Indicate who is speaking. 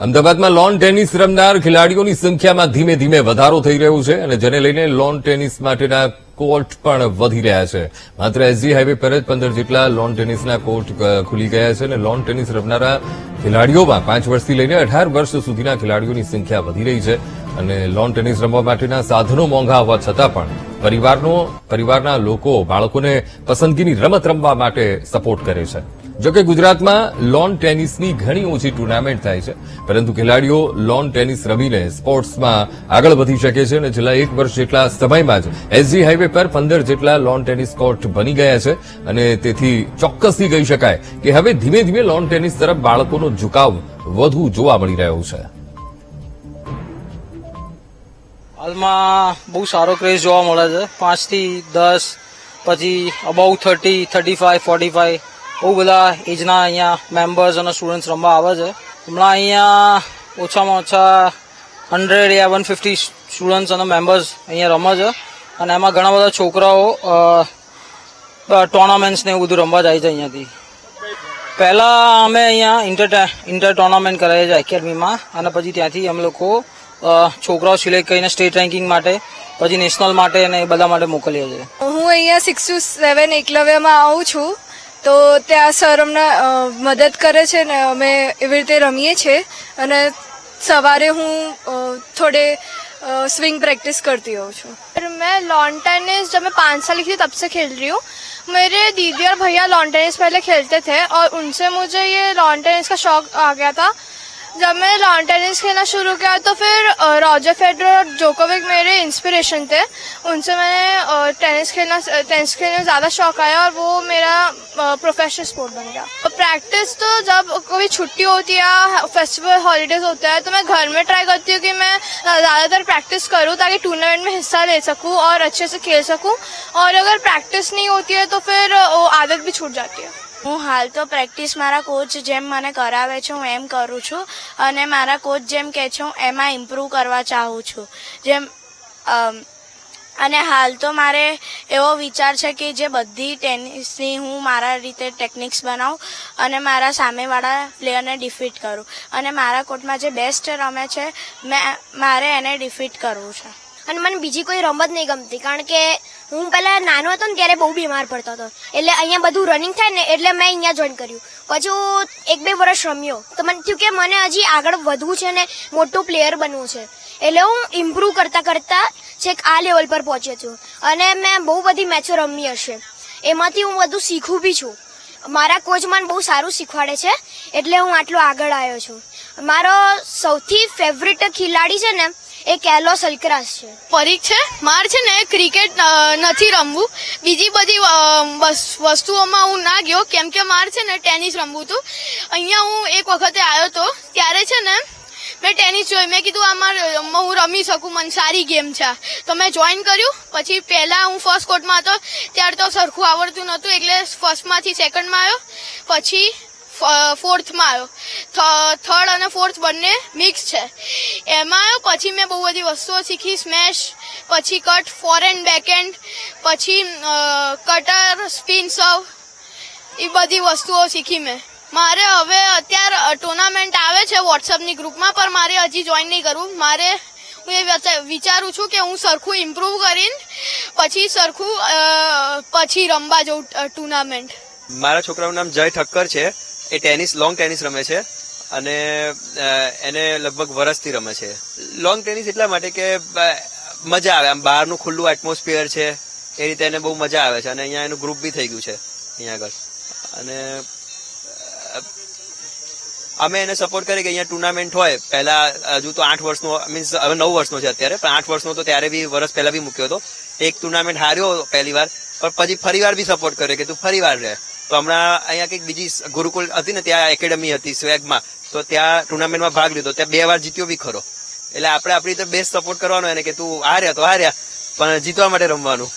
Speaker 1: અમદાવાદમાં lawn tennis રમનાર ખેલાડીઓની સંખ્યામાં ધીમે ધીમે વધારો થઈ રહ્યો છે અને જેને લઈને લોન ટેનિસ માટેના કોર્ટ પણ વધી રહ્યા છે. માત્ર એસજી હાઈવે પર જ પંદર જેટલા લોન ટેનિસના કોર્ટ ખુલી ગયા છે અને લોન ટેનિસ રમનારા ખેલાડીઓમાં પાંચ વર્ષથી લઈને અઢાર વર્ષ સુધીના ખેલાડીઓની સંખ્યા વધી રહી છે અને લોન ટેનિસ રમવા માટેના સાધનો મોંઘા હોવા છતાં પણ પરિવારનો, પરિવારના લોકો, બાળકોને પસંદગીની રમત રમવા માટે સપોર્ટ કરે છે. જોકે ગુજરાતમાં લોન ટેનિસની ઘણી ઓછી ટુર્નામેન્ટ થાય છે, પરંતુ ખેલાડીઓ લોન ટેનિસ રમીને સ્પોર્ટ્સમાં આગળ વધી શકે છે અને છેલ્લા એક વર્ષ જેટલા સમયમાં જ એસજી હાઈવે પર પંદર જેટલા લોન ટેનિસ કોર્ટ બની ગયા છે અને તેથી ચોક્કસથી કહી શકાય કે હવે ધીમે ધીમે લોન ટેનિસ તરફ બાળકોનો ઝુકાવ વધુ જોવા મળી રહ્યો છે.
Speaker 2: હાલમાં બહુ સારો ક્રેઝ જોવા મળે છે. પાંચથી દસ, પછી about thirty thirty five forty five બહુ બધા એજના અહીંયા મેમ્બર્સ અને સ્ટુડન્ટ્સ રમવા આવે છે. હમણાં અહીંયા ઓછામાં ઓછા હંડ્રેડ યા વન ફિફ્ટી સ્ટુડન્ટ્સ અને મેમ્બર્સ અહીંયા રમે છે. અને એમાં ઘણા બધા છોકરાઓ ટોર્નામેન્ટ્સ ને એવું બધું રમવા જાય છે અહીંયાથી. પહેલાં અમે અહીંયા ઇન્ટર ઇન્ટર ટોર્નામેન્ટ કરાવીએ છીએ એકેડમીમાં અને પછી ત્યાંથી અમે લોકો છોકરાઓ સિલેક્ટ કરીને સ્ટેટ રેન્કિંગ માટે પછી નેશનલ માટે અને એ બધા માટે મોકલીએ છીએ
Speaker 3: હું અહીંયા સિક્સ ટુ સેવન એકલવ્યમાં આવું છું તો ત્યાં સર અમને અ, મદદ કરે છે ને અમે એવી રીતે રમીએ છીએ અને સવારે હું અ, થોડે स्विंग प्रैक्टिस करती हूँ છું
Speaker 4: फिर मैं लॉन टेनिस जब मैं पाँच साल की थी तब से खेल रही हूँ मेरे दीदी और भैया लॉन टेनिस पहले खेलते थे और उनसे मुझे ये लॉन टेनिस का शौक आ गया था जब मैंने लॉन टेनिस खेलना शुरू किया तो फिर रॉजर फेडरर और जोकोविक मेरे इंस्पिरेशन थे। उनसे मैंने टेनिस खेलना टेनिस खेलने में ज़्यादा शौक आया और वो मेरा प्रोफेशनल स्पोर्ट बन गया। प्रैक्टिस तो जब कभी छुट्टी होती है फेस्टिवल हॉलीडेज होता है तो मैं घर में ट्राई करती हूँ कि मैं ज़्यादातर प्रैक्टिस करूँ ताकि टूर्नामेंट में हिस्सा ले सकूँ और अच्छे से खेल सकूँ। और अगर प्रैक्टिस नहीं होती है तो फिर वो आदत भी छूट जाती है।
Speaker 5: હું હાલ તો પ્રેક્ટિસ મારા કોચ જેમ મને કરાવે છે, હું એમ કરું છું. અને મારા કોચ જેમ કહે છે, હું એમાં ઇમ્પ્રૂવ કરવા ચાહું છું. જેમ અને હાલ તો મારે એવો વિચાર છે કે જે બધી ટેનિસની હું મારા રીતે ટેકનિક્સ બનાવું અને મારા સામેવાળા પ્લેયરને ડિફીટ કરું. અને મારા કોર્ટમાં જે બેસ્ટ રમે છે, મેં, મારે એને ડિફીટ કરવું છે.
Speaker 6: અને મને બીજી કોઈ રમત નહીં ગમતી, કારણ કે હું પહેલા નાનો હતો ને ત્યારે બહુ બીમાર પડતો હતો. એટલે અહીંયા બધું રનિંગ થાય ને એટલે મેં અહીંયા જોઈન કર્યું. પછી હું એક બે વર્ષ રમ્યો. તો મને થયું કે મને હજી આગળ વધવું છે ને મોટું પ્લેયર બનવું છે. એટલે હું ઇમ્પ્રૂવ કરતા કરતા છેક આ લેવલ પર પહોંચ્યો છું અને મેં બહુ બધી મેચો રમી હશે. એમાંથી હું બધું શીખું બી છું. મારા કોચ મને બહુ સારું શીખવાડે છે. એટલે હું આટલો આગળ આવ્યો છું. મારો સૌથી ફેવરિટ ખેલાડી છે ને એ કેલો સલ્કરાસ છે.
Speaker 4: પરીખ છે? માર છે ને ક્રિકેટ નથી રમવું. બીજી બધી વસ્તુઓમાં હું ના ગયો. કેમ કે માર છે ને ટેનિસ રમવું હતું. અહીંયા હું એક વખતે આવ્યો હતો ત્યારે છે ને મેં ટેનિસ જોઈ. મેં કીધું આમાં હું રમી શકું. મને સારી ગેમ છે. તો મેં જોઈન કર્યું. પછી પહેલાં હું ફર્સ્ટ કોર્ટમાં હતો. ત્યારે તો સરખું આવડતું નહોતું. એટલે ફર્સ્ટમાંથી સેકન્ડમાં આવ્યો. પછી ફોર્થમાં આવ્યો. થર્ડ અને ફોર્થ બંને મિક્સ છે. એમાં પછી મેં બહુ બધી વસ્તુઓ શીખી સ્મેશ પછી cut forehand backhand પછી કટર સ્પિન સર્વ એ બધી વસ્તુઓ શીખી મેં. મારે હવે અત્યારે ટુર્નામેન્ટ આવે છે વોટ્સઅપની ગ્રુપમાં પણ મારે હજી જોઈન નહીં કરવું મારે, હું એ વિચારું છું કે હું સરખું ઇમ્પ્રૂવ કરીને, પછી સરખું પછી રમવા જઉં ટુર્નામેન્ટ
Speaker 7: મારા છોકરાનું નામ જય ઠક્કર છે. એ ટેનિસ લોંગ ટેનિસ રમે છે. અને એને લગભગ વરસથી રમે છે. લોંગ ટેનિસ એટલા માટે કે મજા આવે. આમ બહારનું ખુલ્લું એટમોસ્ફિયર છે, એ રીતે એને બહુ મજા આવે છે. અને અહીંયા એનું ગ્રુપ બી થઈ ગયું છે, અહીંયા આગળ. અને અમે એને સપોર્ટ કરી કે અહીંયા ટુર્નામેન્ટ હોય. પહેલા હજુ તો આઠ વર્ષનો મીન્સ હવે નવ વર્ષનો છે અત્યારે, પણ આઠ વર્ષનો તો ત્યારે બી વર્ષ પહેલા બી મૂક્યો હતો. એક ટુર્નામેન્ટ હાર્યો પહેલી વાર, પણ પછી ફરી વાર બી સપોર્ટ કર્યો કે તું ફરી વાર રહે. તો હમણાં અહીંયા કંઈક બીજી ગુરુકુલ હતી ને ત્યાં એકેડમી હતી, સ્વેગમાં. તો ત્યાં ટુર્નામેન્ટમાં ભાગ લીધો. ત્યાં બે વાર જીત્યો બી ખરો. એટલે આપણે આપણી રીતે બેસ્ટ સપોર્ટ કરવાનો એને કે તું હાર્યા તો હાર્યા પણ જીતવા માટે રમવાનું.